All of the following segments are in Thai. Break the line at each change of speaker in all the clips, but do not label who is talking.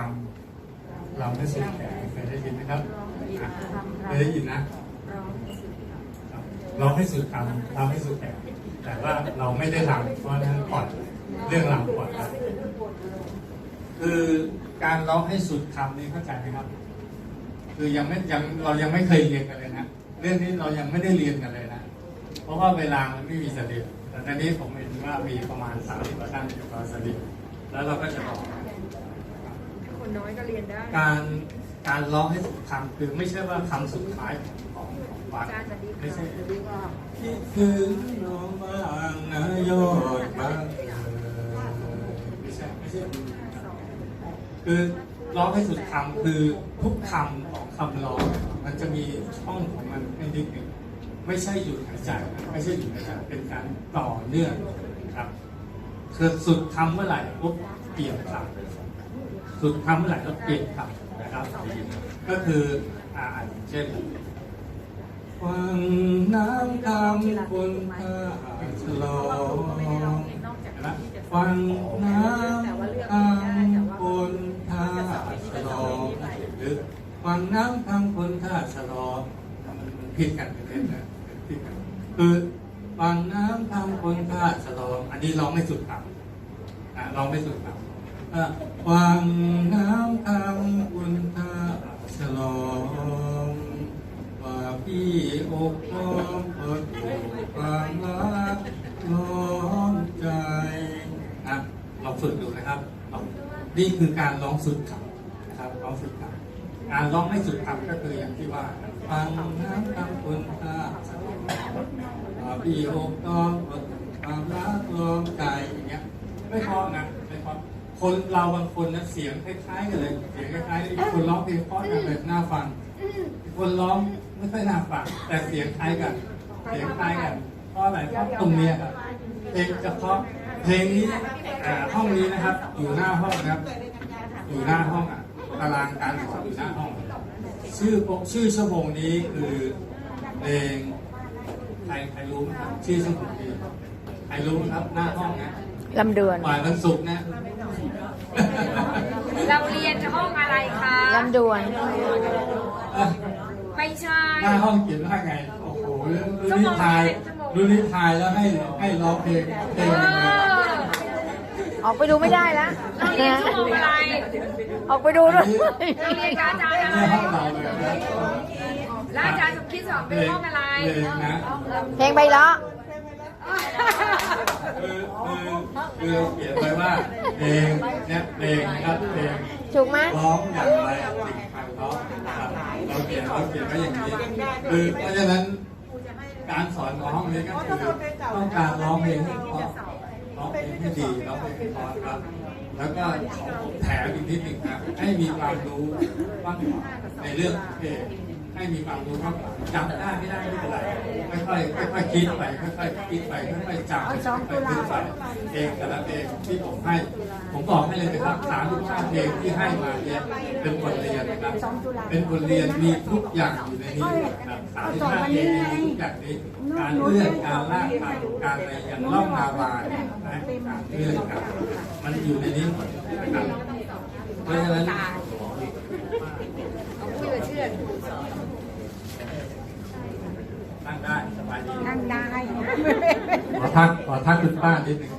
ทำเราไม่สุดแขนเคยได้ยินไหมครับอะเคยได้ยินนะเราให้สุดทำเราให้สุดแขนแต่ว่าเราไม่ได้รำเพราะฉะนั้นปล่อยเรื่องรำปล่อยไปคือการร้องให้สุดคำนี่เข้าใจไหมครับ คือยังไม่ยังเรายังไม่เคยเรียนกันเลยนะเรื่องนี้เรายังไม่ได้เรียนกันเลยนะเพราะว่าเวลามันไม่มีสติแต่ตอนนี้ผมเห็นว่ามีประมาณสามสิบกว่าท่านอยู่กับสติแล้วเราก็จะบอก
คนน้อยก็เรียนได้
การการร้องให้สุดคำคือไม่ใช่ว่าคำสุดท้ายของของวัด
อาจารย์สวัสดี
ไม่
ค่ะ
ใช่
สวัสดีค่ะ
คิดถึงน้องบางนายอดบางเอ่ยไม่ใช่ไม่ใช่คือร้องให้สุดคำคือทุกคำของคำร้อง มันจะมีช่องของมันให้นิดหนึ่งไม่ใช่หยุดหายใจนะไม่ใช่หยุดหายใจเป็นการต่อเนื่องครับคือสุดคำเมื่อไหร่ปุ๊บเปลี่ยนคำ สุดทำเมื่อไหร่ก็เปลี่ยนครับนะครับ ก็คืออ่าเช่นฟังน้ำคำบนท่าฉลองนะฟังน้ำคำบนท่าฉลองหรือฟังน้ำคำบนท่าฉลองมันผิดกันไปเลยนะผิดกันคือฟังน้ำคำบนท่าฉลอง อันนี้ร้องไม่สุดครับอะร้องไม่สุดครั บวังน้ำคำอุ่นทาฉลองว่าพี่อกน้อมเปิดความรักล้อมใจนะลองฝึกดูนะครับ นี่คือการร้องสุดคำนะครับร้องสุดคำการร้องไม่สุดคำก็คืออย่างที่ว่าฟังน้ำคำอุ่นทาฉลองว่าพี่อกน้อมเปิดความรักล้อมใจอย่างเงี้ยไม่พอนะไม่พอ คนเราบางคนนะเสียงคล้ายๆกันเลยเสียงคล้ายๆอีกคนร้องเพลงเพราะกันแบบน่าฟังอีกคนร้องไม่ค่อยน่าฟัง แต่เสียงคล้ายกัน เสียงคล้ายกันเพราะอะไรเพราะตรงเนี้ยครับเพลงเฉพาะเพลงนี้อ่าห้องนี้นะครับ อยู่หน้าห้องนะครับ อยู่หน้าห้องอะตารางการสอนอยู่หน้าห้อง ชื่อชื่อชั่วโมงนี้คือเพลงใครใครรู้ไหมครับชื่อชั่วโมงนี้ใครรู้ไหมครับหน้าห้องนะ
ลำดวน
บ่ายวันศุกร์นะ
เราเรียนห้องอะไรคะ
ลำดวน
ไม่ใช่
หน้าห้องเขียนว่าไง โอ้โหรู้นิทายรู้นิทายแล้วให้ให้ร้องเพลงเพล
เอง
หนึ่งเลย
อ
ออกไปดูไม่ได้แล้ว
เราเรียนชั่วโมงอะไร
ออกไปดูด้วย
เราเรียนกับอาจารย์อะไร
นี่ห้องเราเลยนะ
แล้วอาจารย์สมคิดสอน
เพ
เป็น
ลง
ห้องอะไร
เพลงนะ
เพลงใบล้อ
คือคือคือเขียนไว้ว่าเพลงเนี่ยเพลงนะครับเพลง
ถูกไหม
ร้องอย่างไรสิ่งไพเราะครับเราเขียนเราเขียนไว้อย่างนี้คือเพราะฉะนั้นการสอนของห้องนี้ก็คือต้องการร้องเพลงให้เพราะร้องเพลงให้ดีร้องเพลงให้เพราะครับ แล้วก็ขอผมแถมอีกนิดหนึ่งครับให้มีความรู้บ้างในเรื่องเพลง ให้มีความรู้บ้าจำได้ไม่ได้ไม่เป็นไรค่อยๆค่อยๆคิดไปค่อยๆคิดไปค่อยๆจำค่อยๆคิดไปเพลงแต่ละเพลงที่ผมให้ ผมบอกให้เลยนะครับสามสิบห้าเพลงที่ให้มาเนี่ยเป็นบทเรียนนะครับเป็นบทเรียนมีทุกอย่างอยู่ในนี้นะครับสามสิบห้าเพลงมีทุกอย่างนี้การเลื่อนการลากการการอะไรอย่างล่องนาวาเนี่ยนะการเลื่อนกันมันอยู่ในนี้หมดนะครับเพราะฉะนั้น
เอาคุยกับเชื่อน
นั่งได้สบายดี
นั่งได้
ขอ ทักขอทักคุณป้านิดหนึ่ง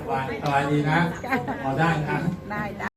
สบายสบายดีนะ พอได้นะ
ได้